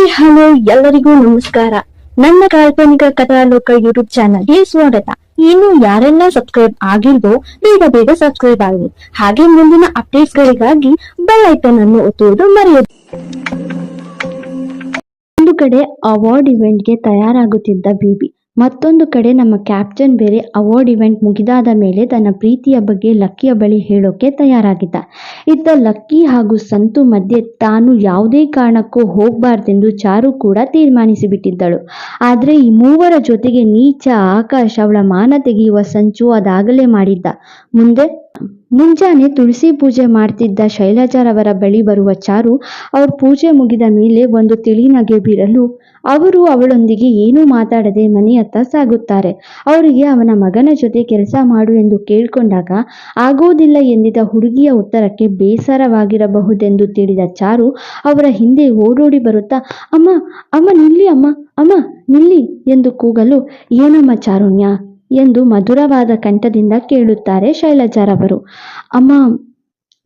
Hi, hello, ಎಲ್ಲರಿಗೂ ನಮಸ್ಕಾರ. ನನ್ನ ಕಾಲ್ಪನಿಕ ಕಥಾಲೋಕ ಯೂಟ್ಯೂಬ್ ಚಾನಲ್ಗೆ ಸ್ವಾಗತ. ಇನ್ನು ಯಾರೆಲ್ಲ ಸಬ್ಸ್ಕ್ರೈಬ್ ಆಗಿಲ್ವೋ, ಬೇಗ ಬೇಗ ಸಬ್ಸ್ಕ್ರೈಬ್ ಆಗಿ ಹಾಗೆ ಮುಂದಿನ ಅಪ್ಡೇಟ್ಸ್ ಗಳಿಗಾಗಿ ಬೆಲ್ ಐಕನ್ ಅನ್ನು ಒತ್ತುವುದು ಮರೆಯದು. ಒಂದು ಕಡೆ ಅವಾರ್ಡ್ ಇವೆಂಟ್ಗೆ ತಯಾರಾಗುತ್ತಿದ್ದ ಬಿಬಿ ಮತ್ತೊಂದು ಕಡೆ ನಮ್ಮ ಕ್ಯಾಪ್ಟನ್ ಬೇರೆ ಅವಾರ್ಡ್ ಇವೆಂಟ್ ಮುಗಿದಾದ ಮೇಲೆ ತನ್ನ ಪ್ರೀತಿಯ ಬಗ್ಗೆ ಲಕ್ಕಿಯ ಬಳಿ ಹೇಳೋಕೆ ತಯಾರಾಗಿದ್ದ. ಇತ್ತ ಲಕ್ಕಿ ಹಾಗೂ ಸಂತು ಮಧ್ಯೆ ತಾನು ಯಾವುದೇ ಕಾರಣಕ್ಕೂ ಹೋಗಬಾರ್ದೆಂದು ಚಾರು ಕೂಡ ತೀರ್ಮಾನಿಸಿಬಿಟ್ಟಿದ್ದಳು. ಆದರೆ ಈ ಮೂವರ ಜೊತೆಗೆ ನೀಚ ಆಕಾಶ ಅವಳ ಮಾನ ತೆಗೆಯುವ ಸಂಚು ಅದಾಗಲೇ ಮಾಡಿದ್ದ. ಮುಂದೆ ಮುಂಜಾನೆ ತುಳಸಿ ಪೂಜೆ ಮಾಡ್ತಿದ್ದ ಶೈಲಜಾರವರ ಬಳಿ ಬರುವ ಚಾರು ಅವ್ರ ಪೂಜೆ ಮುಗಿದ ಮೇಲೆ ಒಂದು ತಿಳಿನಗೆ ಬೀರಲು ಅವರು ಅವಳೊಂದಿಗೆ ಏನೂ ಮಾತಾಡದೆ ಮನೆಯತ್ತ ಸಾಗುತ್ತಾರೆ. ಅವರಿಗೆ ಅವನ ಮಗನ ಜೊತೆ ಕೆಲಸ ಮಾಡು ಎಂದು ಕೇಳ್ಕೊಂಡಾಗ, ಆಗೋದಿಲ್ಲ ಎಂದಿದ್ದ ಹುಡುಗಿಯ ಉತ್ತರಕ್ಕೆ ಬೇಸರವಾಗಿರಬಹುದೆಂದು ತಿಳಿದ ಚಾರು ಅವರ ಹಿಂದೆ ಓಡೋಡಿ ಬರುತ್ತಾ, ಅಮ್ಮ ಅಮ್ಮ ನಿಲ್ಲಿ ಅಮ್ಮ ಅಮ್ಮ ನಿಲ್ಲಿ ಎಂದು ಕೂಗಲು, ಏನಮ್ಮ ಚಾರುಣ್ಯ ಎಂದು ಮಧುರವಾದ ಕಂಠದಿಂದ ಕೇಳುತ್ತಾರೆ ಶೈಲಜಾರವರು. ಅಮ್ಮ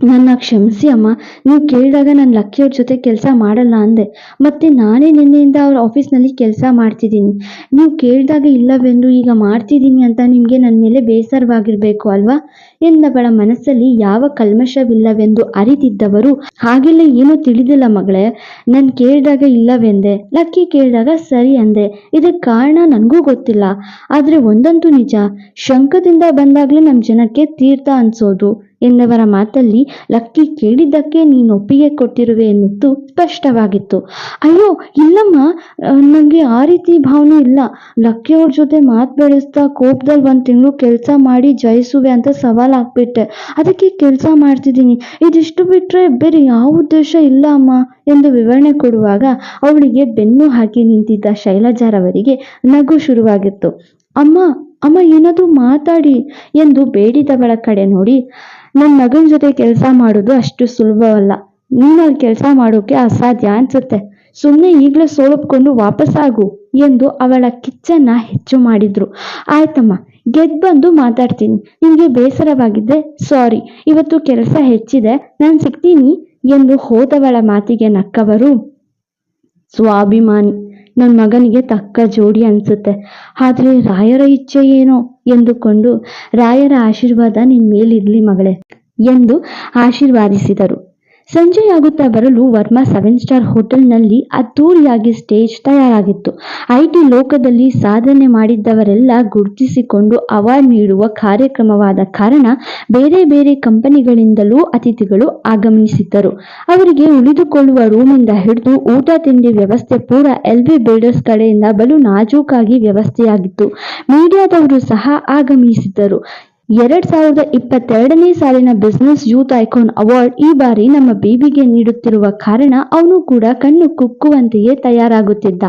ನನ್ನ ಕ್ಷಮಿಸಿ ಅಮ್ಮ, ನೀವು ಕೇಳಿದಾಗ ನಾನು ಲಕ್ಕಿಯವ್ರ ಜೊತೆ ಕೆಲಸ ಮಾಡಲ್ಲ ಅಂದೆ. ಮತ್ತೆ ನಾನೇ ನಿನ್ನೆಯಿಂದ ಅವ್ರ ಆಫೀಸ್ನಲ್ಲಿ ಕೆಲಸ ಮಾಡ್ತಿದ್ದೀನಿ. ನೀವು ಕೇಳಿದಾಗ ಇಲ್ಲವೆಂದು ಈಗ ಮಾಡ್ತಿದ್ದೀನಿ ಅಂತ ನಿಮಗೆ ನನ್ನ ಮೇಲೆ ಬೇಸರವಾಗಿರಬೇಕು ಅಲ್ವಾ? ಎಂದವಳ ಮನಸ್ಸಲ್ಲಿ ಯಾವ ಕಲ್ಮಶವಿಲ್ಲವೆಂದು ಅರಿತಿದ್ದವರು ಹಾಗೆಲ್ಲ ಏನೂ ತಿಳಿದಿಲ್ಲ ಮಗಳೇ. ನಾನು ಕೇಳಿದಾಗ ಇಲ್ಲವೆಂದೆ, ಲಕ್ಕಿ ಕೇಳಿದಾಗ ಸರಿ ಅಂದೆ. ಇದಕ್ಕೆ ಕಾರಣ ನನಗೂ ಗೊತ್ತಿಲ್ಲ. ಆದರೆ ಒಂದಂತೂ ನಿಜ, ಶಂಕದಿಂದ ಬಂದಾಗಲೇ ನಮ್ಮ ಜನಕ್ಕೆ ತೀರ್ಥ ಅನ್ಸೋದು. ಎಂದವರ ಮಾತಲ್ಲಿ ಲಕ್ಕಿ ಕೇಳಿದ್ದಕ್ಕೆ ನೀನು ಒಪ್ಪಿಗೆ ಕೊಟ್ಟಿರುವೆ ಎನ್ನುತ್ತು ಸ್ಪಷ್ಟವಾಗಿತ್ತು. ಅಯ್ಯೋ, ಇಲ್ಲಮ್ಮ ನನಗೆ ಆ ರೀತಿ ಭಾವನೆ ಇಲ್ಲ. ಲಕ್ಕಿಯವ್ರ ಜೊತೆ ಮಾತು ಬೆಳೆಸ್ತಾ ಕೋಪದಲ್ಲಿ ಒಂದ್ ತಿಂಗಳು ಕೆಲಸ ಮಾಡಿ ಜಯಿಸುವೆ ಅಂತ ಸವಾಲ್ ಹಾಕ್ಬಿಟ್ಟೆ ಅದಕ್ಕೆ ಕೆಲಸ ಮಾಡ್ತಿದ್ದೀನಿ. ಇದಿಷ್ಟು ಬಿಟ್ರೆ ಬೇರೆ ಯಾವ ಉದ್ದೇಶ ಇಲ್ಲ ಅಮ್ಮ ಎಂದು ವಿವರಣೆ ಕೊಡುವಾಗ ಅವಳಿಗೆ ಬೆನ್ನು ಹಾಕಿ ನಿಂತಿದ್ದ ಶೈಲಜಾರವರಿಗೆ ನಗು ಶುರುವಾಗಿತ್ತು. ಅಮ್ಮ ಅಮ್ಮ ಏನಾದರೂ ಮಾತಾಡಿ ಎಂದು ಬೇಡಿದವಳ ಕಡೆ ನೋಡಿ ನನ್ನ ಮಗನ ಜೊತೆ ಕೆಲಸ ಮಾಡೋದು ಅಷ್ಟು ಸುಲಭವಲ್ಲ. ನೀನು ಕೆಲಸ ಮಾಡೋಕೆ ಅಸಾಧ್ಯ ಅನ್ಸುತ್ತೆ. ಸುಮ್ಮನೆ ಈಗಲೇ ಸೋಲಪ್ಕೊಂಡು ವಾಪಸ್ಸಾಗು ಎಂದು ಅವಳ ಕಿಚ್ಚನ್ನ ಹೆಚ್ಚು ಮಾಡಿದ್ರು. ಆಯ್ತಮ್ಮ ಗೆದ್ದು ಬಂದು ಮಾತಾಡ್ತೀನಿ. ನಿಮಗೆ ಬೇಸರವಾಗಿದ್ದೆ ಸಾರಿ, ಇವತ್ತು ಕೆಲಸ ಹೆಚ್ಚಿದೆ, ನಾನು ಸಿಗ್ತೀನಿ ಎಂದು ಹೋದವಳ ಮಾತಿಗೆ ನಕ್ಕವರು. ಸ್ವಾಭಿಮಾನಿ ನನ್ನ ಮಗನಿಗೆ ತಕ್ಕ ಜೋಡಿ ಅನ್ಸುತ್ತೆ. ಆದರೆ ರಾಯರ ಇಚ್ಛೆ ಏನೋ? ಎಂದುಕೊಂಡು ರಾಯರ ಆಶೀರ್ವಾದ ನಿನ್ ಮೇಲಿರ್ಲಿ ಮಗಳೇ, ಎಂದು ಆಶೀರ್ವಾದಿಸಿದರು. ಸಂಜೆಯಾಗುತ್ತಾ ಬರಲು ವರ್ಮಾ ಸೆವೆನ್ ಸ್ಟಾರ್ ಹೋಟೆಲ್ನಲ್ಲಿ ಅದ್ದೂರಿಯಾಗಿ ಸ್ಟೇಜ್ ತಯಾರಾಗಿತ್ತು. ಐಟಿ ಲೋಕದಲ್ಲಿ ಸಾಧನೆ ಮಾಡಿದ್ದವರೆಲ್ಲ ಗುರುತಿಸಿಕೊಂಡು ಅವಾರ್ಡ್ ನೀಡುವ ಕಾರ್ಯಕ್ರಮವಾದ ಕಾರಣ ಬೇರೆ ಬೇರೆ ಕಂಪನಿಗಳಿಂದಲೂ ಅತಿಥಿಗಳು ಆಗಮನಿಸಿದ್ದರು ಅವರಿಗೆ ಉಳಿದುಕೊಳ್ಳುವ ರೂಮಿಂದ ಹಿಡಿದು ಊಟ ತಿಂಡಿ ವ್ಯವಸ್ಥೆ ಪೂರ ಎಲ್ ಬಿ ಬಿಲ್ಡರ್ಸ್ ಕಡೆಯಿಂದ ಬಲು ನಾಜೂಕಾಗಿ ವ್ಯವಸ್ಥೆಯಾಗಿತ್ತು. ಮೀಡಿಯಾದವರು ಸಹ ಆಗಮಿಸಿದ್ದರು. ಎರಡ್ ಸಾವಿರದ ಇಪ್ಪತ್ತೆರಡನೇ ಸಾಲಿನ ಬಿಸ್ನೆಸ್ ಯೂತ್ ಐಕಾನ್ ಅವಾರ್ಡ್ ಈ ಬಾರಿ ನಮ್ಮ ಬೇಬಿಗೆ ನೀಡುತ್ತಿರುವ ಕಾರಣ ಅವನು ಕೂಡ ಕಣ್ಣು ಕುಕ್ಕುವಂತೆಯೇ ತಯಾರಾಗುತ್ತಿದ್ದ.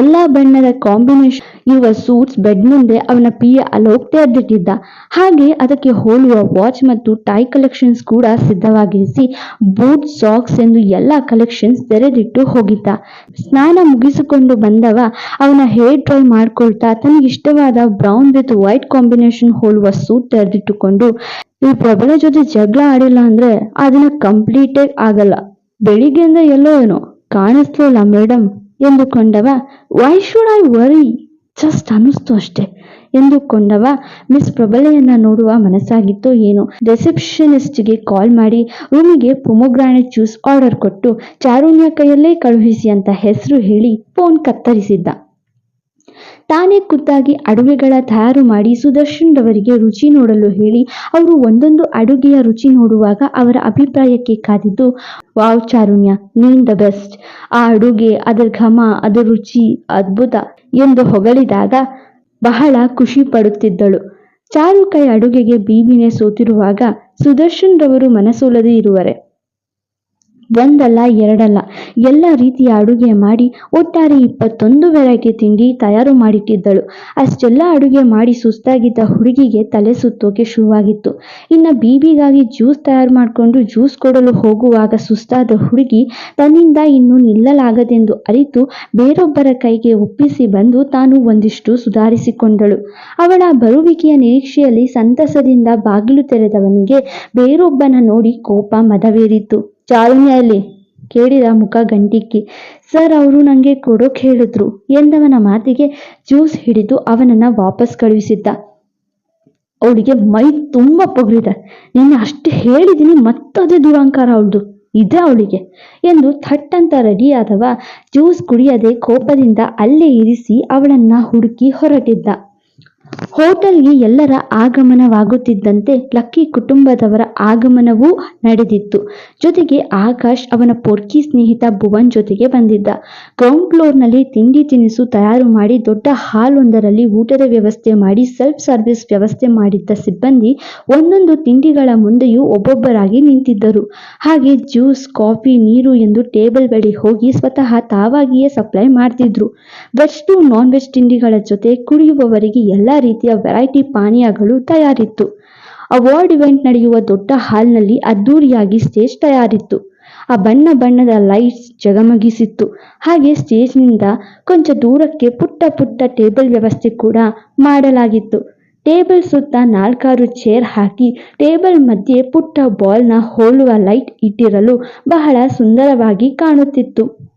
ಎಲ್ಲಾ ಬಣ್ಣದ ಕಾಂಬಿನೇಷನ್ ಇರುವ ಸೂಟ್ಸ್ ಬೆಡ್ ಮುಂದೆ ಅವನ ಪಿಯ ಅಲೋಕ್ ತೆರೆದಿಟ್ಟಿದ್ದ ಹಾಗೆ ಅದಕ್ಕೆ ಹೋಲುವ ವಾಚ್ ಮತ್ತು ಟೈ ಕಲೆಕ್ಷನ್ಸ್ ಕೂಡ ಸಿದ್ಧವಾಗಿರಿಸಿ ಬೂಟ್ ಸಾಕ್ಸ್ ಎಂದು ಎಲ್ಲ ಕಲೆಕ್ಷನ್ಸ್ ತೆರೆದಿಟ್ಟು ಹೋಗಿದ್ದ. ಸ್ನಾನ ಮುಗಿಸಿಕೊಂಡು ಬಂದವ ಅವನ ಹೇರ್ ಡ್ರೈ ಮಾಡ್ಕೊಳ್ತಾ ತನಗಿಷ್ಟವಾದ ಬ್ರೌನ್ ವಿತ್ ವೈಟ್ ಕಾಂಬಿನೇಷನ್ ಹೋಲುವ ಸೂಟ್ ತೆರೆದಿಟ್ಟುಕೊಂಡು, ಈ ಪ್ರಬಲ ಜೊತೆ ಜಗಳ ಆಡಿಲ್ಲ ಅಂದ್ರೆ ಅದನ್ನ ಕಂಪ್ಲೀಟ್ ಆಗಲ್ಲ. ಬೆಳಿಗ್ಗೆಯಿಂದ ಎಲ್ಲೋ ಏನೋ ಕಾಣಿಸ್ಲಿಲ್ಲ madam ಎಂದುಕೊಂಡವ. Why should I worry just ಅನ್ನಿಸ್ತು ಅಷ್ಟೇ ಎಂದುಕೊಂಡವ. ಮಿಸ್ ಪ್ರಬಲೆಯನ್ನ ನೋಡುವ ಮನಸ್ಸಾಗಿತ್ತು ಏನು. ರಿಸೆಪ್ಷನಿಸ್ಟ್ಗೆ ಕಾಲ್ ಮಾಡಿ, ರೂಮಿಗೆ ಪೊಮೊಗ್ರಾನೆಟ್ ಜ್ಯೂಸ್ ಆರ್ಡರ್ ಕೊಟ್ಟು, ಚಾರುಣ್ಯ ಕೈಯಲ್ಲೇ ಕಳುಹಿಸಿ ಅಂತ ಹೆಸರು ಹೇಳಿ ಫೋನ್ ಕತ್ತರಿಸಿದ್ದ. ತಾನೇ ಖುದ್ದಾಗಿ ಅಡುಗೆಗಳ ತಯಾರು ಮಾಡಿ ಸುದರ್ಶನ್ ರವರಿಗೆ ರುಚಿ ನೋಡಲು ಹೇಳಿ ಅವರು ಒಂದೊಂದು ಅಡುಗೆಯ ರುಚಿ ನೋಡುವಾಗ ಅವರ ಅಭಿಪ್ರಾಯಕ್ಕೆ ಕಾದಿದ್ದು, ವಾವ್ ಚಾರುಣ್ಯ, ನೀನ್ ದ ಬೆಸ್ಟ್. ಆ ಅಡುಗೆ, ಅದರ ಘಮ, ಅದರ ರುಚಿ ಅದ್ಭುತ ಎಂದು ಹೊಗಳಿದಾಗ ಬಹಳ ಖುಷಿ ಪಡುತ್ತಿದ್ದಳು. ಚಾರು ಕೈ ಅಡುಗೆಗೆ ಬೀಬಿನೇ ಸೋತಿರುವಾಗ ಸುದರ್ಶನ್ ರವರು ಮನಸೋಲದೇ ಇರುವರೆ. ಒಂದಲ್ಲ ಎರಡಲ್ಲ. ಎಲ್ಲ ರೀತಿಯ ಅಡುಗೆ ಮಾಡಿ ಒಟ್ಟಾರೆ ಇಪ್ಪತ್ತೊಂದು ವೆರೈಟಿ ತಿಂಡಿ ತಯಾರು ಮಾಡಿಟ್ಟಿದ್ದಳು. ಅಷ್ಟೆಲ್ಲ ಅಡುಗೆ ಮಾಡಿ ಸುಸ್ತಾಗಿದ್ದ ಹುಡುಗಿಗೆ ತಲೆ ಸುತ್ತೋಕೆ ಶುರುವಾಗಿತ್ತು. ಇನ್ನು ಬೀಬಿಗಾಗಿ ಜ್ಯೂಸ್ ತಯಾರು ಮಾಡಿಕೊಂಡು ಜ್ಯೂಸ್ ಕೊಡಲು ಹೋಗುವಾಗ ಸುಸ್ತಾದ ಹುಡುಗಿ ತನ್ನಿಂದ ಇನ್ನು ನಿಲ್ಲಲಾಗದೆಂದು ಅರಿತು ಬೇರೊಬ್ಬರ ಕೈಗೆ ಒಪ್ಪಿಸಿ ಬಂದು ತಾನು ಒಂದಿಷ್ಟು ಸುಧಾರಿಸಿಕೊಂಡಳು. ಅವಳ ಬರುವಿಕೆಯ ನಿರೀಕ್ಷೆಯಲ್ಲಿ ಸಂತಸದಿಂದ ಬಾಗಿಲು ತೆರೆದವನಿಗೆ ಬೇರೊಬ್ಬನ ನೋಡಿ ಕೋಪ ಮದವೇರಿತು. ಚಾರುಣ್ಯ ಎಲ್ಲಿ ಕೇಳಿದ ಮುಖ ಗಂಟಿಕ್ಕಿ ಸರ್, ಅವರು ನನಗೆ ಕೊಡೋಕೆ ಹೇಳಿದ್ರು. ಎಂದವನ ಮಾತಿಗೆ ಜ್ಯೂಸ್ ಹಿಡಿದು ಅವನನ್ನ ವಾಪಸ್ ಕಳುಹಿಸಿದ್ದ. ಅವಳಿಗೆ ಮೈ ತುಂಬ ಪೊಗರಿದೆ. ನಿನ್ನೆ ಅಷ್ಟು ಹೇಳಿದ್ದೀನಿ ಮತ್ತದೇ ದುರಾಂಕಾರ ಅವಳದು. ಇದೆ ಅವಳಿಗೆ ಎಂದು ಥಟ್ಟಂತ ರೆಡಿಯಾದವ ಜ್ಯೂಸ್ ಕುಡಿಯದೆ ಕೋಪದಿಂದ ಅಲ್ಲೇ ಇರಿಸಿ ಅವಳನ್ನ ಹುಡುಕಿ ಹೊರಟಿದ್ದ. ಹೋಟೆಲ್ಗೆ ಎಲ್ಲರ ಆಗಮನವಾಗುತ್ತಿದ್ದಂತೆ ಲಕ್ಕಿ ಕುಟುಂಬದವರ ಆಗಮನವೂ ನಡೆದಿತ್ತು. ಜೊತೆಗೆ ಆಕಾಶ್ ಅವನ ಪೊರ್ಕಿ ಸ್ನೇಹಿತ ಭುವನ್ ಜೊತೆಗೆ ಬಂದಿದ್ದ. ಗ್ರೌಂಡ್ ಫ್ಲೋರ್ನಲ್ಲಿ ತಿಂಡಿ ತಿನಿಸು ತಯಾರು ಮಾಡಿ ದೊಡ್ಡ ಹಾಲೊಂದರಲ್ಲಿ ಊಟದ ವ್ಯವಸ್ಥೆ ಮಾಡಿ ಸೆಲ್ಫ್ ಸರ್ವಿಸ್ ವ್ಯವಸ್ಥೆ ಮಾಡಿದ್ದ ಸಿಬ್ಬಂದಿ ಒಂದೊಂದು ತಿಂಡಿಗಳ ಮುಂದೆಯೂ ಒಬ್ಬೊಬ್ಬರಾಗಿ ನಿಂತಿದ್ದರು. ಹಾಗೆ ಜ್ಯೂಸ್, ಕಾಫಿ, ನೀರು ಎಂದು ಟೇಬಲ್ ಬಳಿ ಹೋಗಿ ಸ್ವತಃ ತಾವಾಗಿಯೇ ಸಪ್ಲೈ ಮಾಡ್ತಿದ್ರು. ವೆಜ್ ಟು ನಾನ್ ವೆಜ್ ತಿಂಡಿಗಳ ಜೊತೆ ಕುಡಿಯುವವರಿಗೆ ಎಲ್ಲ ರೀತಿಯ ವೆರೈಟಿ ಪಾನೀಯಗಳು ತಯಾರಿತ್ತು. ಅವಾರ್ಡ್ ಇವೆಂಟ್ ನಡೆಯುವ ದೊಡ್ಡ ಹಾಲ್ನಲ್ಲಿ ಅದ್ದೂರಿಯಾಗಿ ಸ್ಟೇಜ್ ತಯಾರಿತ್ತು. ಆ ಬಣ್ಣ ಬಣ್ಣದ ಲೈಟ್ಸ್ ಜಗಮಗಿಸಿತ್ತು. ಹಾಗೆ ಸ್ಟೇಜ್ನಿಂದ ಕೊಂಚ ದೂರಕ್ಕೆ ಪುಟ್ಟ ಪುಟ್ಟ ಟೇಬಲ್ ವ್ಯವಸ್ಥೆ ಕೂಡ ಮಾಡಲಾಗಿತ್ತು. ಟೇಬಲ್ ಸುತ್ತ ನಾಲ್ಕಾರು ಚೇರ್ ಹಾಕಿ ಟೇಬಲ್ ಮಧ್ಯೆ ಪುಟ್ಟ ಬಾಲ್ನ ಹೋಲುವ ಲೈಟ್ ಇಟ್ಟಿರಲು ಬಹಳ ಸುಂದರವಾಗಿ ಕಾಣುತ್ತಿತ್ತು.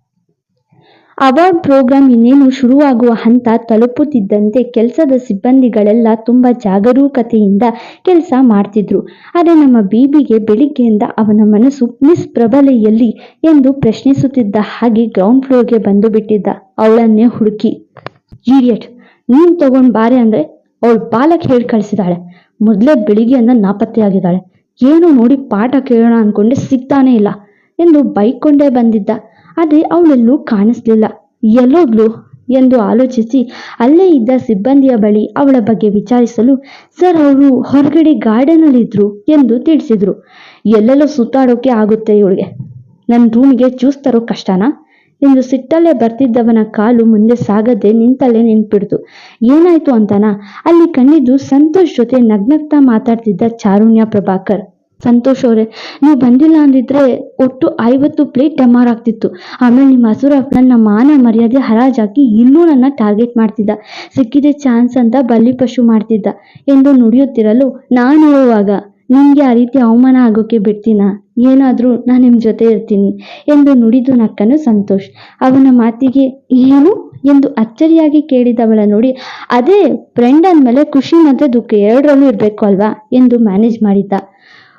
ಅವಾರ್ಡ್ ಪ್ರೋಗ್ರಾಂ ಇನ್ನೇನು ಶುರುವಾಗುವ ಹಂತ ತಲುಪುತ್ತಿದ್ದಂತೆ ಕೆಲಸದ ಸಿಬ್ಬಂದಿಗಳೆಲ್ಲ ತುಂಬ ಜಾಗರೂಕತೆಯಿಂದ ಕೆಲಸ ಮಾಡ್ತಿದ್ರು. ಆದರೆ ನಮ್ಮ ಬೀಬಿಗೆ ಬೆಳಿಗ್ಗೆಯಿಂದ ಅವನ ಮನಸ್ಸು ಮಿಸ್ ಪ್ರಬಲೆಯಲ್ಲಿ ಎಂದು ಪ್ರಶ್ನಿಸುತ್ತಿದ್ದ ಹಾಗೆ ಗ್ರೌಂಡ್ ಫ್ಲೋರ್ಗೆ ಬಂದು ಬಿಟ್ಟಿದ್ದ ಅವಳನ್ನೇ ಹುಡುಕಿ ಈಡಿಯಟ್ ನೀನು ತಗೊಂಡ್ ಬಾರೆ ಅಂದ್ರೆ ಅವಳು ಬಾಲಕ್ ಹೇಳಿ ಕಳಿಸಿದಾಳೆ. ಮೊದಲೇ ಬೆಳಿಗ್ಗೆಯಿಂದ ನಾಪತ್ತೆಯಾಗಿದ್ದಾಳೆ ಏನು ನೋಡಿ ಪಾಠ ಕೇಳೋಣ ಅನ್ಕೊಂಡೆ ಸಿಗ್ತಾನೇ ಇಲ್ಲ ಎಂದು ಬೈಕೊಂಡೇ ಬಂದಿದ್ದ ಆದರೆ ಅವಳೆಲ್ಲೂ ಕಾಣಿಸ್ಲಿಲ್ಲ. ಎಲ್ಲೋದ್ಲು ಎಂದು ಆಲೋಚಿಸಿ, ಅಲ್ಲೇ ಇದ್ದ ಸಿಬ್ಬಂದಿಯ ಬಳಿ ಅವಳ ಬಗ್ಗೆ ವಿಚಾರಿಸಲು, ಸರ್, ಅವರು ಹೊರಗಡೆ ಗಾರ್ಡನಲ್ಲಿದ್ರು ಎಂದು ತಿಳಿಸಿದ್ರು. ಎಲ್ಲೆಲ್ಲೋ ಸುತ್ತಾಡೋಕೆ ಆಗುತ್ತೆ ಇವಳಿಗೆ. ನನ್ನ ರೂಮಿಗೆ ಜ್ಯೂಸ್ ತರೋ ಕಷ್ಟನಾ? ಎಂದು ಸಿಟ್ಟಲ್ಲೇ ಬರ್ತಿದ್ದವನ ಕಾಲು ಮುಂದೆ ಸಾಗದೆ ನಿಂತಲ್ಲೇ ನೆನ್ಪಿಡ್ತು ಏನಾಯ್ತು ಅಂತನಾ? ಅಲ್ಲಿ ಕಣ್ಣಿದ್ದು ಸಂತೋಷ್ ಜೊತೆ ನಗ್ನಗ್ತಾ ಮಾತಾಡ್ತಿದ್ದ ಚಾರುಣ್ಯ ಪ್ರಭಾಕರ್. ಸಂತೋಷ್ ಅವರೇ, ನೀವು ಬಂದಿಲ್ಲ ಅಂದಿದ್ರೆ ಒಟ್ಟು ಐವತ್ತು ಪ್ಲೇಟ್ ಡಮಾರ್ ಆಗ್ತಿತ್ತು. ಆಮೇಲೆ ನಿಮ್ಮ ಹಸುರ ನನ್ನ ಮಾನ ಮರ್ಯಾದೆ ಹರಾಜಾಕಿ ಇನ್ನೂ ನನ್ನ ಟಾರ್ಗೆಟ್ ಮಾಡ್ತಿದ್ದ. ಸಿಕ್ಕಿದೆ ಚಾನ್ಸ್ ಅಂತ ಬಲಿ ಪಶು ಮಾಡ್ತಿದ್ದ. ಎಂದು ನುಡಿಯುತ್ತಿರಲು ನಾನು ಹೇಳುವಾಗ ನಿಮ್ಗೆ ಆ ರೀತಿ ಅವಮಾನ ಆಗೋಕೆ ಬಿಡ್ತೀನ? ಏನಾದರೂ ನಾನು ನಿಮ್ಮ ಜೊತೆ ಇರ್ತೀನಿ ಎಂದು ನುಡಿದು ನಕ್ಕನು ಸಂತೋಷ್. ಅವನ ಮಾತಿಗೆ ಏನು ಎಂದು ಅಚ್ಚರಿಯಾಗಿ ಕೇಳಿದವಳ ನೋಡಿ, ಅದೇ ಫ್ರೆಂಡ್ ಅಂದಮೇಲೆ ಖುಷಿ ಮತ್ತೆ ದುಃಖ ಎರಡರಲ್ಲೂ ಇರಬೇಕು ಅಲ್ವಾ ಎಂದು ಮ್ಯಾನೇಜ್ ಮಾಡಿದ್ದ.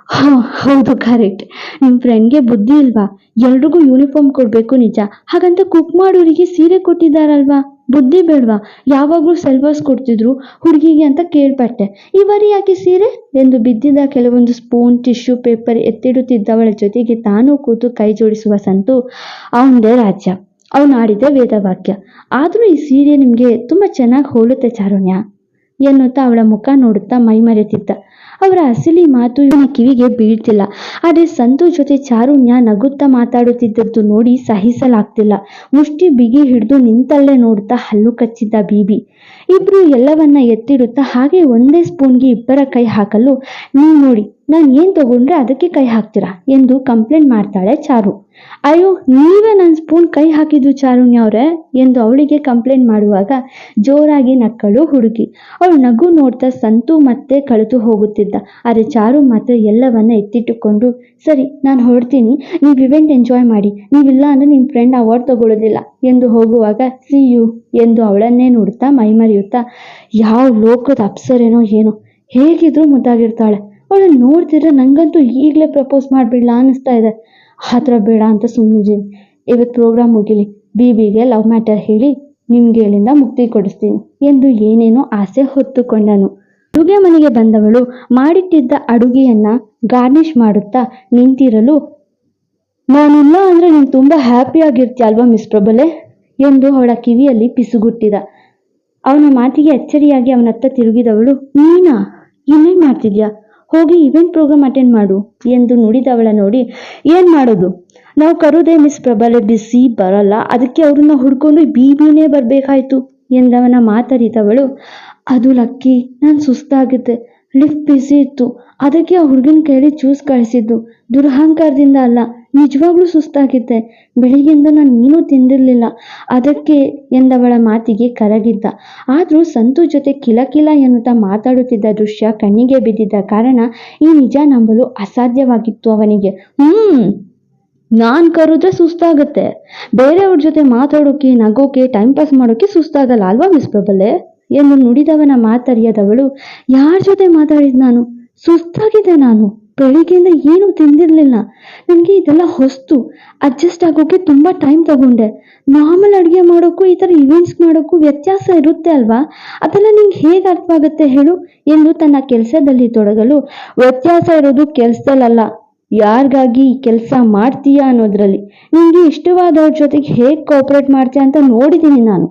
ಹೌದು ಕರೆಕ್ಟ್ ನಿಮ್ಮ ಫ್ರೆಂಡ್ಗೆ ಬುದ್ಧಿ ಇಲ್ವಾ? ಎಲ್ರಿಗೂ ಯೂನಿಫಾರ್ಮ್ ಕೊಡಬೇಕು ನಿಜ. ಹಾಗಂತ ಕುಕ್ ಮಾಡೋರಿಗೆ ಸೀರೆ ಕೊಟ್ಟಿದ್ದಾರಲ್ವಾ? ಬುದ್ಧಿ ಬೇಡ್ವಾ? ಯಾವಾಗಲೂ ಸೆಲ್ವಸ್ ಕೊಡ್ತಿದ್ರು, ಹುಡುಗಿಗೆ ಅಂತ ಕೇಳ್ಪಟ್ಟೆ. ಬಾರಿ ಯಾಕೆ ಸೀರೆ? ಎಂದು ಬಿದ್ದಿದ್ದ ಕೆಲವೊಂದು ಸ್ಪೂನ್ ಟಿಶ್ಯೂ ಪೇಪರ್ ಎತ್ತಿಡುತ್ತಿದ್ದವಳ ಜೊತೆಗೆ ತಾನು ಕೂತು ಕೈ ಜೋಡಿಸುವ ಸಂತು ಅವನದೇ ರಾಜ್ಯ. ಅವನು ಆಡಿದ ವೇದವಾಕ್ಯ. ಆದರೂ ಈ ಸೀರೆ ನಿಮಗೆ ತುಂಬ ಚೆನ್ನಾಗಿ ಹೋಲುತ್ತೆ, ಚಾರುಣ್ಯ, ಎನ್ನುತ್ತಾ ಅವಳ ಮುಖ ನೋಡುತ್ತಾ ಮೈ ಮರೆತಿದ್ದ ಅವರ ಅಸಲಿ ಮಾತು ಇವನ ಕಿವಿಗೆ ಬೀಳ್ತಿಲ್ಲ. ಆದರೆ ಸಂತು ಜೊತೆ ಚಾರುಣ್ಯ ನಗುತ್ತಾ ಮಾತಾಡುತ್ತಿದ್ದದ್ದು ನೋಡಿ ಸಹಿಸಲಾಗ್ತಿಲ್ಲ. ಮುಷ್ಟಿ ಬಿಗಿ ಹಿಡಿದು ನಿಂತಲ್ಲೇ ನೋಡುತ್ತಾ ಹಲ್ಲು ಕಚ್ಚಿದ್ದ ಬೀಬಿ. ಇಬ್ರು ಎಲ್ಲವನ್ನ ಎತ್ತಿಡುತ್ತಾ ಹಾಗೆ ಒಂದೇ ಸ್ಪೂನ್ಗೆ ಇಬ್ಬರ ಕೈ ಹಾಕಲು ನೀವು ನೋಡಿ ನಾನು ಏನು ತಗೊಂಡ್ರೆ ಅದಕ್ಕೆ ಕೈ ಹಾಕ್ತೀರಾ? ಎಂದು ಕಂಪ್ಲೇಂಟ್ ಮಾಡ್ತಾಳೆ ಚಾರು. ಅಯ್ಯೋ, ನೀವೇ ನನ್ನ ಸ್ಪೂನ್ ಕೈ ಹಾಕಿದ್ದು ಅವರೇ ಎಂದು ಅವಳಿಗೆ ಕಂಪ್ಲೇಂಟ್ ಮಾಡುವಾಗ ಜೋರಾಗಿ ನಕ್ಕಳು ಹುಡುಗಿ. ಅವಳು ನಗು ನೋಡ್ತಾ ಸಂತು ಮತ್ತೆ ಕಳೆದು ಹೋಗುತ್ತಿದ್ದ. ಆದರೆ ಚಾರು ಮಾತ್ರ ಎಲ್ಲವನ್ನ ಎತ್ತಿಟ್ಟುಕೊಂಡು, ಸರಿ, ನಾನು ಹೊರಡ್ತೀನಿ. ನೀವು ಇವೆಂಟ್ ಎಂಜಾಯ್ ಮಾಡಿ. ನೀವಿಲ್ಲ ಅಂದರೆ ನಿಮ್ಮ ಫ್ರೆಂಡ್ ಅವಾರ್ಡ್ ತಗೊಳ್ಳೋದಿಲ್ಲ ಎಂದು ಹೋಗುವಾಗ ಸಿ ಯು ಎಂದು ಅವಳನ್ನೇ ನೋಡ್ತಾ ಮೈಮರೆಯುತ್ತಾ, ಯಾವ ಲೋಕದ ಅಪ್ಸರೇನೋ ಏನೋ. ಹೇಗಿದ್ರು ಮುದ್ದಾಗಿರ್ತಾಳೆ. ಅವಳನ್ನು ನೋಡ್ತಿದ್ರೆ ನಂಗಂತೂ ಈಗಲೇ ಪ್ರಪೋಸ್ ಮಾಡಿಬಿಡ್ಲಾ ಅನ್ನಿಸ್ತಾ ಇದೆ. ಆ ಥರ ಬೇಡ ಅಂತ ಸುಮ್ಮನಿದ್ದೀನಿ ಇವತ್ತು ಪ್ರೋಗ್ರಾಮ್ ಮುಗಿಲಿ. ಬಿಬಿಗೆ ಲವ್ ಮ್ಯಾಟರ್ ಹೇಳಿ ನಿಮ್ಗೆ ಇಲ್ಲಿಂದ ಮುಕ್ತಿ ಕೊಡಿಸ್ತೀನಿ ಎಂದು ಏನೇನೋ ಆಸೆ ಹೊತ್ತುಕೊಂಡನು. ಅಡುಗೆ ಮನೆಗೆ ಬಂದವಳು ಮಾಡಿಟ್ಟಿದ್ದ ಅಡುಗೆಯನ್ನ ಗಾರ್ನಿಷ್ ಮಾಡುತ್ತಾ ನಿಂತಿರಲು, ನಾನಿಲ್ಲ ಅಂದ್ರೆ ನೀನು ತುಂಬಾ ಹ್ಯಾಪಿ ಆಗಿರ್ತೀಯ ಅಲ್ವಾ ಮಿಸ್ ಪ್ರಬಲೆ? ಎಂದು ಅವಳ ಕಿವಿಯಲ್ಲಿ ಪಿಸುಗುಟ್ಟಿದ. ಅವನ ಮಾತಿಗೆ ಅಚ್ಚರಿಯಾಗಿ ಅವನತ್ತ ತಿರುಗಿದವಳು, ನೀನಾ? ಇನ್ನೇನ್ ಮಾಡ್ತಿದ್ಯಾ? ಹೋಗಿ ಇವೆಂಟ್ ಪ್ರೋಗ್ರಾಮ್ ಅಟೆಂಡ್ ಮಾಡು ಎಂದು ನುಡಿದವಳ ನೋಡಿ, ಏನ್ ಮಾಡೋದು? ನಾವು ಕರೋದೇ ಮಿಸ್ ಪ್ರಬಲೆ ಬಿಸಿ ಬರಲ್ಲ, ಅದಕ್ಕೆ ಅವ್ರನ್ನ ಹುಡ್ಕೊಂಡು ಬೀಬಿನೇ ಬರಬೇಕಾಯ್ತು ಎಂದವನ ಮಾತರಿದವಳು. ಅದು ಲಕ್ಕಿ, ನಾನು ಸುಸ್ತಾಗಿದ್ದೆ ಲಿಫ್ಟ್ ಬಿಸಿ ಇತ್ತು, ಅದಕ್ಕೆ ಆ ಹುಡುಗನ ಕೈಲಿ ಚೂಸ್ ಕಳಿಸಿದ್ದು. ದುರಹಂಕಾರದಿಂದ ಅಲ್ಲ ನಿಜವಾಗ್ಲೂ ಸುಸ್ತಾಗಿದ್ದೆ. ಬೆಳಿಗ್ಗೆಯಿಂದ ನಾನು ಏನೂ ತಿಂದಿರಲಿಲ್ಲ. ಅದಕ್ಕೆ ಎಂದವಳ ಮಾತಿಗೆ ಕರಗಿದ್ದ. ಆದರೂ ಸಂತು ಜೊತೆ ಕಿಲಕಿಲ ಎನ್ನುತ್ತಾ ಮಾತಾಡುತ್ತಿದ್ದ ದೃಶ್ಯ ಕಣ್ಣಿಗೆ ಬಿದ್ದಿದ್ದ ಕಾರಣ ಈ ನಿಜ ನಂಬಲು ಅಸಾಧ್ಯವಾಗಿತ್ತು ಅವನಿಗೆ. ಹ್ಮ್, ನಾನ್ ಕರೆದ್ರೆ ಸುಸ್ತಾಗತ್ತೆ. ಬೇರೆಯವ್ರ ಜೊತೆ ಮಾತಾಡೋಕೆ, ನಗೋಕೆ ಟೈಮ್ ಪಾಸ್ ಮಾಡೋಕೆ ಸುಸ್ತಾಗಲ್ಲ ಅಲ್ವಾ ಮಿಸ್ ಪ್ರಬಲೆ ಎಂದು ನುಡಿದವನ ಮಾತರಿಯದವಳು, ಯಾರ ಜೊತೆ ಮಾತಾಡಿದ್ ನಾನು? ಸುಸ್ತಾಗಿದೆ ನಾನು. ಬೆಳಿಗ್ಗೆಯಿಂದ ಏನೂ ತಿಂದಿರ್ಲಿಲ್ಲ. ನನಗೆ ಇದೆಲ್ಲ ಹೊಸ್ತು. ಅಡ್ಜಸ್ಟ್ ಆಗೋಕೆ ತುಂಬ ಟೈಮ್ ತಗೊಂಡೆ. ನಾರ್ಮಲ್ ಅಡುಗೆ ಮಾಡೋಕ್ಕೂ ಈ ಥರ ಇವೆಂಟ್ಸ್ ಮಾಡೋಕ್ಕೂ ವ್ಯತ್ಯಾಸ ಇರುತ್ತೆ ಅಲ್ವಾ? ಅದೆಲ್ಲ ನಿಂಗೆ ಹೇಗೆ ಅರ್ಥವಾಗುತ್ತೆ ಹೇಳು? ಎಂದು ತನ್ನ ಕೆಲಸದಲ್ಲಿ ತೊಡಗಲು ವ್ಯತ್ಯಾಸ ಇರೋದು ಕೆಲಸದಲ್ಲಲ್ಲ. ಯಾರಿಗಾಗಿ ಈ ಕೆಲಸ ಮಾಡ್ತೀಯಾ ಅನ್ನೋದ್ರಲ್ಲಿ. ನಿಂಗೆ ಇಷ್ಟವಾದವ್ರ ಜೊತೆಗೆ ಹೇಗೆ ಕೋಆಪರೇಟ್ ಮಾಡ್ತೀಯ ಅಂತ ನೋಡಿದ್ದೀನಿ ನಾನು.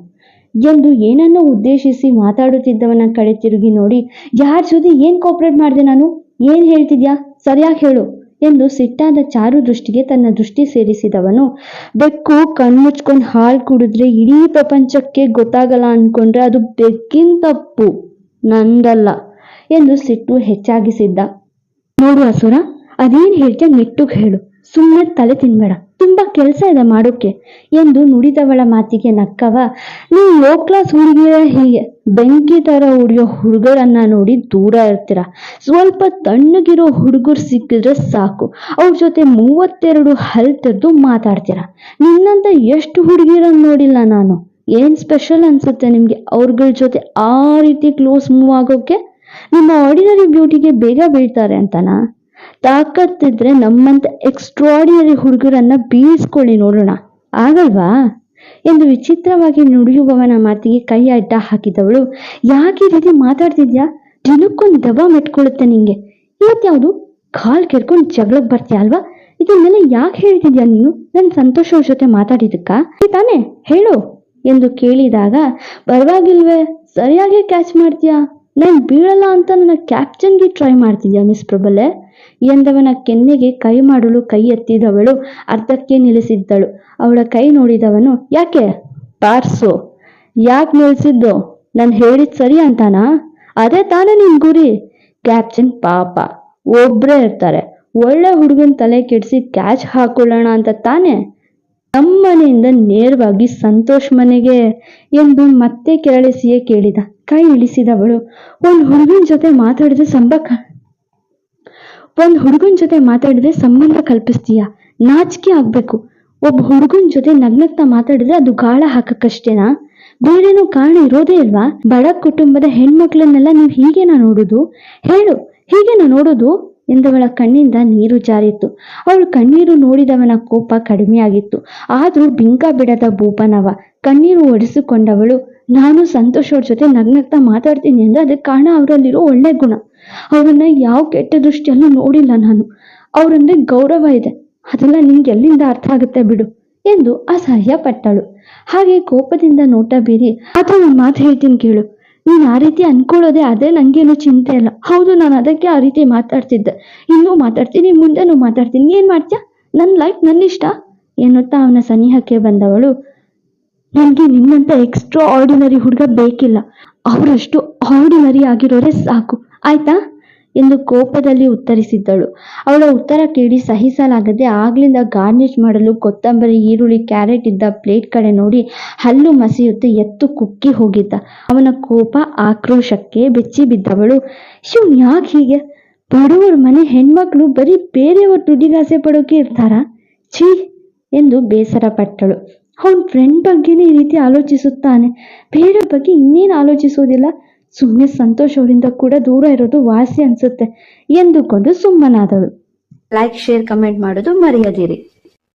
ಎಂದು ಏನನ್ನೋ ಉದ್ದೇಶಿಸಿ ಮಾತಾಡುತ್ತಿದ್ದವನ ಕಡೆ ತಿರುಗಿ ನೋಡಿ, ಯಾರ ಜೊತೆ ಏನು ಕೋಆಪರೇಟ್ ಮಾಡಿದೆ ನಾನು? ಏನು ಹೇಳ್ತಿದ್ಯಾ? ಸರಿಯಾಗಿ ಹೇಳು ಎಂದು ಸಿಟ್ಟಾದ ಚಾರು ದೃಷ್ಟಿಗೆ ತನ್ನ ದೃಷ್ಟಿ ಸೇರಿಸಿದವನು. ಬೆಕ್ಕು ಕಣ್ಮುಚ್ಕೊಂಡು ಹಾಲು ಕುಡಿದ್ರೆ ಇಡೀ ಪ್ರಪಂಚಕ್ಕೆ ಗೊತ್ತಾಗಲ್ಲ ಅನ್ಕೊಂಡ್ರೆ ಅದು ಬೆಕ್ಕಿನ ತಪ್ಪು, ನಂದಲ್ಲ ಎಂದು ಸಿಟ್ಟು ಹೆಚ್ಚಾಗಿಸಿದ್ದ. ನೋಡು ಅಸುರ, ಅದೇನ್ ಹೇಳ್ತೀಯ ನೆಟ್ಟುಗ್ ಹೇಳು ಸುಮ್ಮನೆ ತಲೆ ತಿನ್ಬೇಡ. ತುಂಬಾ ಕೆಲಸ ಇದೆ ಮಾಡೋಕ್ಕೆ ಎಂದು ನುಡಿದವಳ ಮಾತಿಗೆ ನಕ್ಕವ, ನೀವು ಲೋ ಕ್ಲಾಸ್ ಹುಡುಗಿಯ ಹೀಗೆ, ಬೆಂಕಿ ತರ ಉಡಿಯೋ ಹುಡುಗರನ್ನ ನೋಡಿ ದೂರ ಇರ್ತೀರ. ಸ್ವಲ್ಪ ತಣ್ಣಗಿರೋ ಹುಡುಗರು ಸಿಕ್ಕಿದ್ರೆ ಸಾಕು. ಅವ್ರ ಜೊತೆ ಮೂವತ್ತೆರಡು ಹಲ್ ತೆರೆದು ಮಾತಾಡ್ತೀರ. ನಿನ್ನಂತ ಎಷ್ಟು ಹುಡುಗಿರನ್ನ ನೋಡಿಲ್ಲ ನಾನು. ಏನ್ ಸ್ಪೆಷಲ್ ಅನ್ಸುತ್ತೆ ನಿಮ್ಗೆ? ಅವ್ರಗಳ ಜೊತೆ ಆ ರೀತಿ ಕ್ಲೋಸ್ ಮೂವ್ ಆಗೋಕೆ? ನಿಮ್ಮ ಆರ್ಡಿನರಿ ಬ್ಯೂಟಿಗೆ ಬೇಗ ಬೀಳ್ತಾರೆ ಅಂತನಾ? ತಾಕತ್ತಿದ್ರೆ ನಮ್ಮಂತ ಎಕ್ಸ್ಟ್ರಾಡಿನರಿ ಹುಡುಗರನ್ನ ಬೀಳ್ಸ್ಕೊಳ್ಳಿ ನೋಡೋಣ. ಆಗಲ್ವಾ? ಎಂದು ವಿಚಿತ್ರವಾಗಿ ನುಡಿಯುವವನ ಮಾತಿಗೆ ಕೈ ಅಡ್ಡ ಹಾಕಿದವಳು, ಯಾಕೆ ರೀತಿ ಮಾತಾಡ್ತಿದ್ಯಾ? ದಿನಕ್ಕೊಂದು ದಬ ಮೆಟ್ಕೊಳ್ಳುತ್ತೆ ನಿಂಗೆ. ಇವತ್ತ್ಯಾವುದು ಕಾಲ್ ಕೆರ್ಕೊಂಡು ಜಗಳಕ್ಕೆ ಬರ್ತೀಯ ಅಲ್ವಾ? ಇದನ್ನೆಲ್ಲ ಯಾಕೆ ಹೇಳ್ತಿದ್ಯಾ ನೀನು? ನನ್ನ ಸಂತೋಷ ಅವ್ರ ಜೊತೆ ಮಾತಾಡಿದಕ್ಕ ತಾನೇ, ಹೇಳು. ಎಂದು ಕೇಳಿದಾಗ, ಪರವಾಗಿಲ್ವೇ, ಸರಿಯಾಗಿ ಕ್ಯಾಚ್ ಮಾಡ್ತೀಯಾ? ನಾನು ಬೀಳಲ್ಲ ಅಂತ ನನ್ನ ಕ್ಯಾಪ್ಚನ್ಗೆ ಟ್ರೈ ಮಾಡ್ತಿದ್ಯಾ ಮಿಸ್ ಪ್ರಬಲೆ ಎಂದವನ ಕೆನ್ನೆಗೆ ಕೈ ಮಾಡಲು ಕೈ ಎತ್ತಿದವಳು, ಅರ್ಧಕ್ಕೆ ನಿಲ್ಲಿಸಿದ್ದಳು. ಅವಳ ಕೈ ನೋಡಿದವನು, ಯಾಕೆ? ಪಾರ್ಸು. ಯಾಕೆ ನಿಲ್ಲಿಸಿದ್ದು ನಾನು ಹೇಳಿದ್ ಸರಿ ಅಂತಾನಾ? ಅದೇ ತಾನೇ ನಿನ್ ಗುರಿ. ಕ್ಯಾಪ್ಟನ್ ಪಾಪ. ಒಬ್ರೇ ಇರ್ತಾರೆ. ಒಳ್ಳೆ ಹುಡುಗನ ತಲೆ ಕೆಡಿಸಿ ಕ್ಯಾಚ್ ಹಾಕೊಳ್ಳೋಣ ಅಂತ ತಾನೇ? ನಮ್ಮನೆಯಿಂದ ನೇರವಾಗಿ ಸಂತೋಷ್ ಮನೆಗೆ, ಎಂದು ಮತ್ತೆ ಕೆರಳಿಸಿಯೇ ಕೇಳಿದ. ಕೈ ಇಳಿಸಿದವಳು. ಒಂದು ಹುಡುಗನ ಜೊತೆ ಮಾತಾಡಿದ್ರೆ ಸಂಬಕ ಒಂದ್ ಹುಡುಗನ ಜೊತೆ ಮಾತಾಡಿದ್ರೆ ಸಂಬಂಧ ಕಲ್ಪಿಸ್ತೀಯಾ? ನಾಚಿಕೆ ಆಗ್ಬೇಕು. ಒಬ್ಬ ಹುಡುಗನ ಜೊತೆ ನಗ್ನಗ್ತಾ ಮಾತಾಡಿದ್ರೆ ಅದು ಗಾಳ ಹಾಕಕ್ಕಷ್ಟೇನಾ? ಬೇರೆನೂ ಕಾರಣ ಇರೋದೇ ಇಲ್ವಾ? ಬಡ ಕುಟುಂಬದ ಹೆಣ್ಮಕ್ಳನ್ನೆಲ್ಲ ನೀವು ಹೀಗೇನಾ ನೋಡುದು? ಹೇಳು, ಹೀಗೇನಾ ನೋಡುದು? ಎಂದವಳ ಕಣ್ಣಿಂದ ನೀರು ಜಾರಿತ್ತು. ಅವಳು ಕಣ್ಣೀರು ನೋಡಿದವನ ಕೋಪ ಕಡಿಮೆಯಾಗಿತ್ತು. ಆದ್ರೂ ಬಿಂಕ ಬಿಡದ ಭೂಪನವ. ಕಣ್ಣೀರು ಒಡಿಸಿಕೊಂಡವಳು, ನಾನು ಸಂತೋಷ್ ಅವ್ರ ಜೊತೆ ನಗ್ನಗ್ತಾ ಮಾತಾಡ್ತೀನಿ ಅಂದ್ರೆ ಅದಕ್ಕೆ ಕಾರಣ ಅವರಲ್ಲಿರೋ ಒಳ್ಳೆ ಗುಣ. ಅವರನ್ನು ಯಾವ ಕೆಟ್ಟ ದೃಷ್ಟಿಯಲ್ಲೂ ನೋಡಿಲ್ಲ ನಾನು. ಅವರಂದ್ರೆ ಗೌರವ ಇದೆ. ಅದೆಲ್ಲ ನಿಂಗೆ ಎಲ್ಲಿಂದ ಅರ್ಥ ಆಗುತ್ತೆ ಬಿಡು, ಎಂದು ಅಸಹ್ಯ ಪಟ್ಟಳು. ಹಾಗೆ ಕೋಪದಿಂದ ನೋಟ ಬೀರಿ ಅಥವಾ ಒಂದು ಮಾತು ಹೇಳ್ತೀನಿ ಕೇಳು. ನೀನು ಆ ರೀತಿ ಅನ್ಕೊಳ್ಳೋದೇ ಅದೇ ನಂಗೇನು ಚಿಂತೆ ಇಲ್ಲ. ಹೌದು, ನಾನು ಅದಕ್ಕೆ ಆ ರೀತಿ ಮಾತಾಡ್ತಿದ್ದೆ. ಇನ್ನೂ ಮಾತಾಡ್ತೀನಿ, ಮುಂದೆನೂ ಮಾತಾಡ್ತೀನಿ. ಏನ್ ಮಾಡ್ತೀಯ? ನನ್ನ ಲೈಫ್ ನನ್ನ ಇಷ್ಟ ಎನ್ನುತ್ತಾ ಅವನ ಸನಿಹಕ್ಕೆ ಬಂದವಳು. ನನಗೆ ನಿನ್ನಂತ ಎಕ್ಸ್ಟ್ರಾ ಆರ್ಡಿನರಿ ಹುಡುಗ ಬೇಕಿಲ್ಲ. ಅವರಷ್ಟು ಆರ್ಡಿನರಿ ಆಗಿರೋರೆ ಸಾಕು. ಆಯ್ತಾ? ಎಂದು ಕೋಪದಲ್ಲಿ ಉತ್ತರಿಸಿದ್ದಳು. ಅವಳ ಉತ್ತರ ಕೇಳಿ ಸಹಿಸಲಾಗದೆ ಆಗ್ಲಿಂದ ಗಾರ್ನಿಷ್ ಮಾಡಲು ಕೊತ್ತಂಬರಿ, ಈರುಳ್ಳಿ, ಕ್ಯಾರೆಟ್ ಇದ್ದ ಪ್ಲೇಟ್ ಕಡೆ ನೋಡಿ ಹಲ್ಲು ಮಸಿಯುತ್ತೆ ಎತ್ತು ಕುಕ್ಕಿ ಹೋಗಿದ್ದ. ಅವನ ಕೋಪ ಆಕ್ರೋಶಕ್ಕೆ ಬೆಚ್ಚಿ ಬಿದ್ದವಳು. ಶಿವ್ ಯಾಕೆ ಹೀಗೆ? ಬಡವರ ಮನೆ ಹೆಣ್ಮಕ್ಳು ಬರೀ ಬೇರೆಯವ್ರ ದುಡ್ಡಿಗಾಸೆ ಪಡೋಕೆ ಇರ್ತಾರಾ? ಛೀ! ಎಂದು ಬೇಸರ ಪಟ್ಟಳು ಅವನ ಫ್ರೆಂಡ್ ಬಗ್ಗೆನೇ ಈ ರೀತಿ ಆಲೋಚಿಸುತ್ತಾನೆ. ಬೇರೆ ಬಗ್ಗೆ ಇನ್ನೇನು ಆಲೋಚಿಸೋದಿಲ್ಲ. ಸುಮ್ಮನೆ ಸಂತೋಷ್ ಅವರಿಂದ ಕೂಡ ದೂರ ಇರೋದು ವಾಸಿ ಅನ್ಸುತ್ತೆ ಎಂದುಕೊಂಡು ಸುಮ್ಮನಾದಳು. ಲೈಕ್ ಶೇರ್ ಕಮೆಂಟ್ ಮಾಡೋದು ಮರೆಯದಿರಿ.